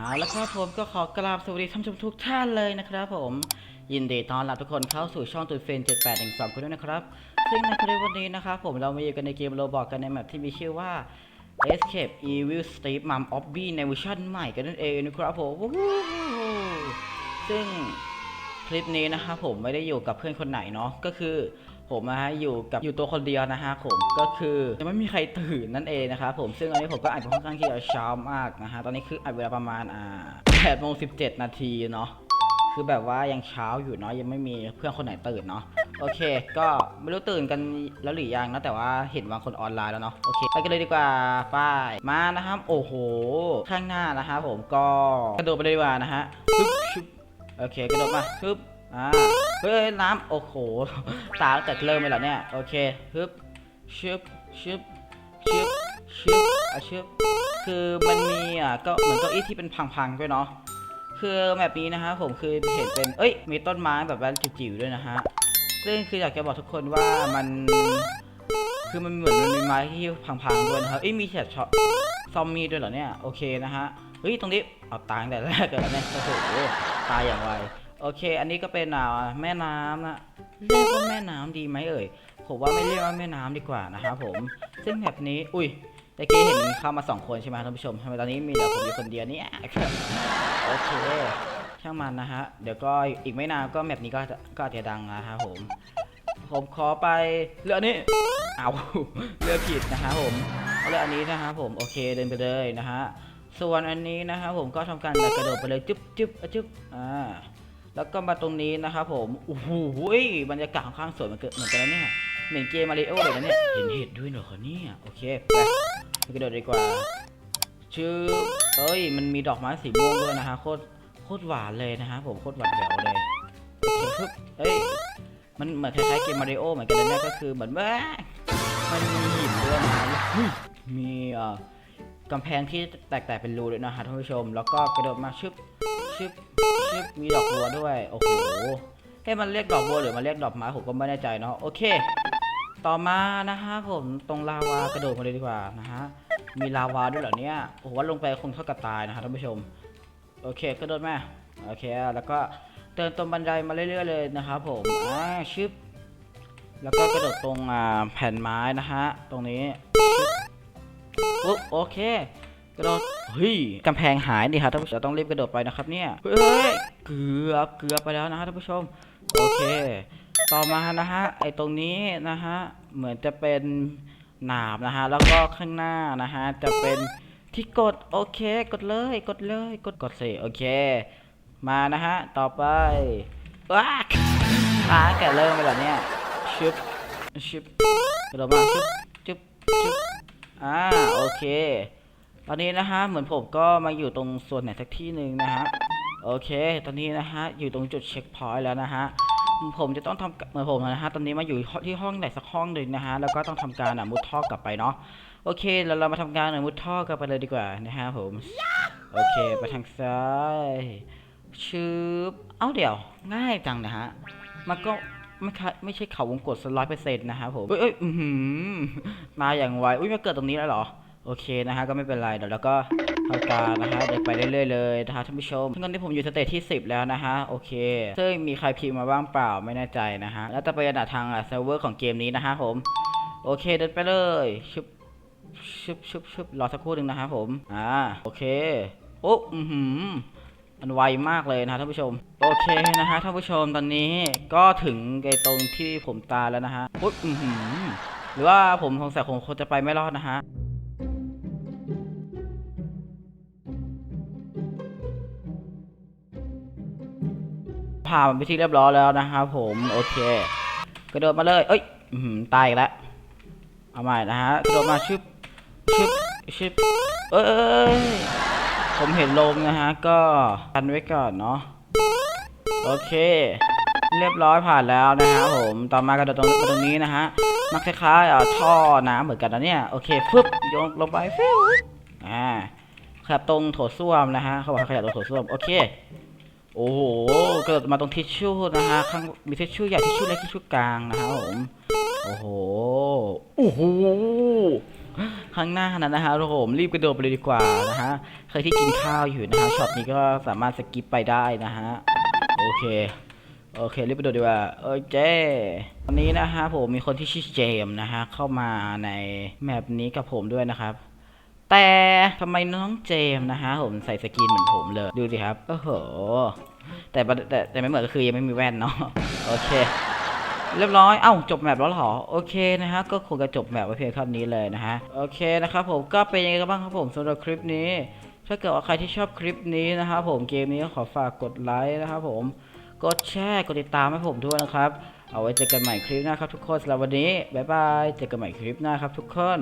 เอาละครับผมก็ขอกราบสวัสดีท่านผู้ชมทุกท่านเลยนะครับผมยินดีต้อนรับทุกคนเข้าสู่ช่องตุยเฟน7812กันด้วยนะครับ ซึ่งในคลิปวันนี้นะครับผมเรามาอยู่กันในเกมโรบอกกันในแมปที่มีชื่อว่า Escape Evil Steve Mom Obby ในเวอร์ชันใหม่กันนั่นเองนะครับผมซึ่งคลิปนี้นะครับผมไม่ได้อยู่กับเพื่อนคนไหนเนาะก็คือ ผมนะฮะอยู่กับอยู่ตัวคนเดียวนะฮะผมก็คือจะไม่มีใครตื่นนั่นเองนะครับผมซึ่งอันนี้ผมก็อัดค่อนข้างที่จะเช้ามากนะฮะตอนนี้คืออัดเวลาประมาณอ่า8โมง17นาทีเนาะคือแบบว่ายังเช้าอยู่เนาะยังไม่มีเพื่อนคนไหนตื่นเนาะโอเค ก็ไม่รู้ตื่นกันแล้วหรือยังนะแต่ว่าเห็นบางคนออนไลน์แล้วเนาะโอเคไปกันเลยดีกว่าไป้ายมานะครับโอ้โห ข้างหน้านะครับผมก็กระโดดไปเลยดีกว่านะฮะโอเคกระโดดมาปึ๊บ อ่าเฮ้ยน้ำโอ้โหตาตั้งแต่เริ่มเลยเหรอเนี่ยโอเคฮึบชึบชึบชึบชึบอะชึบคือมันมีอะก็เหมือนเก้าอี้ที่เป็นพังๆด้วยเนาะคือแบบนี้นะฮะผมคือเห็นเป็นเอ้ยมีต้นไม้แบบว่าจิ๋วๆด้วยนะฮะซึ่งคืออยากจะบอกทุกคนว่ามันคือมันเหมือนมันมีไม้ที่พังๆด้วยนะครับเอ้ยมีแฉกช็อตซอมมี่ด้วยเหรอเนี่ยโอเคนะฮะเฮ้ยตรงนี้เอาตายตั้งแต่แรกเลยนะเนี่ยโอ้โหตายอย่างไว โอเค อันนี้ก็เป็นอ่าแม่น้ำนะเรียกว่าแม่น้ำดีไหมเอ่ย ผมว่าไม่เรียกว่าแม่น้ำดีกว่านะครับผม ซึ่งแบบนี้ อุ้ยตะกี้เห็นเข้ามาสองคนใช่ไหมท่านผู้ชมทำไมตอนนี้มีเหลือผมอยู่คนเดียวเนี่ยโอเคช่างมันนะฮะ เดี๋ยวก็อีกไม่นานก็แมปนี้ก็ก็อาจจะดังนะครับผม ผมขอไปเลือกอันนี้เอาเลือกผิดนะฮะผมเอาเลือกอันนี้นะฮะผมโอเคเดินไปเลยนะฮะส่วนอันนี้นะฮะผมก็ทำการกระโดดไปเลยจึ๊บจึ๊บอะจึ๊บอ่า แล้วก็มาตรงนี้นะครับผมโอ้โหบรรยากาศค่อนข้างสวยเหมือนกันเหมือนกันนะเนี่ยเหมือนเกมมาริโอเลยนะเนี่ยเห็นเห็ดด้วยเหรอเนี่ยโอเคไปไปกระโดดดีกว่า ชื่อเอ้ย มันมีดอกไม้สีม่วงด้วยนะฮะโคตรโคตรหวานเลยนะฮะผมโคตรหวานแหววเลยโอเคปึ๊บเอ้ยมันเหมือนคล้ายๆเกมมาริโอเหมือนกันนะเนี่ยก็คือเหมือนว่ามันมีหินด้วยนะฮะเฮ้ยมีเอ่อกำแพงที่แตกๆเป็นรูด้วยนะฮะท่านผู้ชม แล้วก็กระโดดมาชึบ ชึบชึบมีดอกบัวด้วย โอ้โหให้มันเรียกดอกบัวหรือมันเรียกดอกไม้ผมก็ไม่แน่ใจเนาะ โอเค ต่อมานะฮะผมตรงลาวากระโดดมาเลยดีกว่านะฮะ มีลาวาด้วยเหรอเนี่ย โอ้โหว่าลงไปคงเท่ากับตายนะฮะท่านผู้ชม โอเคกระโดดมา โอเค แล้วก็เดินตรงบันไดมาเรื่อยๆเลยนะครับผม อ่าชึบแล้วก็กระโดดตรงอ่าแผ่นไม้นะฮะ ตรงนี้ปุ๊บโอเค กระโดดเฮ้ยกำแพงหายดิครับท่านผู้ชมต้องรีบกระโดดไปนะครับเนี่ยเฮ้ยเกือบเกือบไปแล้วนะฮะท่านผู้ชมโอเค ต่อมานะฮะไอตรงนี้นะฮะเหมือนจะเป็นหนามนะฮะแล้วก็ข้างหน้านะฮะจะเป็นที่กดโอเค กดเลยกดเลยกดกดสิโอเค มานะฮะต่อไปว้าขาแกเริ่มไปแล้วเนี่ยชึบชึบกระโดดมาชึบชึบชึบอ่าโอเค ตอนนี้นะฮะเหมือนผมก็มาอยู่ตรงส่วนไหนสักที่หนึ่งนะฮะโอเค ตอนนี้นะฮะอยู่ตรงจุดเช็คพอยต์แล้วนะฮะผมจะต้องทำเหมือนผมนะฮะตอนนี้มาอยู่ที่ห้องไหนสักห้องหนึ่งนะฮะแล้วก็ต้องทำการอะมุดท่อกลับไปเนาะโอเคแล้วเรามาทำการอะมุดท่อกลับไปเลยดีกว่านะฮะผมโอเคไปทางซ้ายชืบเอ้าเดี๋ยว ง่ายจังนะฮะมันก็ไม่ค่ไม่ใช่เขาวงกดสร้อยเปอร์เซ็นต์นะฮะผมเอ้ยเอ้ยอือหือมาอย่างไวอุ้ยมาเกิดตรงนี้แล้วเหรอ โอเคนะฮะก็ไม่เป็นไรเดี๋ยวเราก็ทำการนะฮะเดินไปเรื่อยๆเลยนะฮะท่านผู้ชมซึ่งตอนนี้ผมอยู่สเตจที่ 10 แล้วนะฮะโอเค ซึ่งมีใครพิมพ์มาบ้างเปล่าไม่แน่ใจนะฮะแล้วจะไปอันดับทางเซิร์ฟเวอร์ของเกมนี้นะฮะผม โอเคเดินไปเลยชึบชึบชึบชึบรอสักครู่หนึ่งนะครับผมอ่าโอเคโอ้อือหือมันไวมากเลยนะท่านผู้ชม โอเคนะฮะท่านผู้ชมตอนนี้ก็ถึงไอ้ตรงที่ผมตาแล้วนะฮะอุ๊ยอือหือหรือว่าผมสงสัยคงจะไปไม่รอดนะฮะ ผ่านไปที่เรียบร้อยแล้วนะครับผมโอเค กระโดดมาเลย เอ้ยตายอีกแล้วเอาใหม่นะฮะกระโดดมาชึบชึบชึบเอ้ยผมเห็นลมนะฮะ ก็กันไว้ก่อนเนาะโอเค เรียบร้อยผ่านแล้วนะฮะผมต่อมากระโดดตรงตรงนี้นะฮะมันคล้ายๆอ่าท่อน้ำเหมือนกันนะเนี่ยโอเคฟึบโยนลงไปฟิวอ่าขยับตรงโถส้วมนะฮะเขาบอกขยับตรงโถส้วมโอเค โอ้โหกระโดดมาตรงทิชชู่นะฮะข้างมีทิชชู่ใหญ่ทิชชู่เล็กทิชชู่กลางนะฮะผมโอ้โหโอ้โหข้างหน้านั้นนะฮะผมรีบกระโดดไปเลยดีกว่านะฮะใครที่กินข้าวอยู่นะฮะช็อตนี้ก็สามารถสกิปไปได้นะฮะโอเคโอเครีบไปดูดีกว่าโอเควันนี้นะฮะผมมีคนที่ชื่อเจมนะฮะเข้ามาในแมปนี้กับผมด้วยนะครับ แต่ทำไมน้องเจมนะฮะผมใส่สกินเหมือนผมเลย ดูสิครับ โอ้โห แต่แต่แต่ไม่เหมือนก็คือยังไม่มีแว่นเนาะ โอเค เรียบร้อย เอ้า จบแมปแล้วหรอ โอเคนะฮะ ก็คงจะจบแมปไว้เพียงเท่านี้เลยนะฮะ โอเคนะครับผม ก็เป็นยังไงกันบ้างครับผมสำหรับคลิปนี้ ถ้าเกิดว่าใครที่ชอบคลิปนี้นะครับผม เกมนี้ก็ขอฝากกดไลค์นะครับผม กดแชร์ กดติดตามให้ผมด้วยนะครับ เอาไว้เจอกันใหม่คลิปหน้าครับทุกคนสำหรับวันนี้ บ๊ายบาย เจอกันใหม่คลิปหน้าครับทุกคน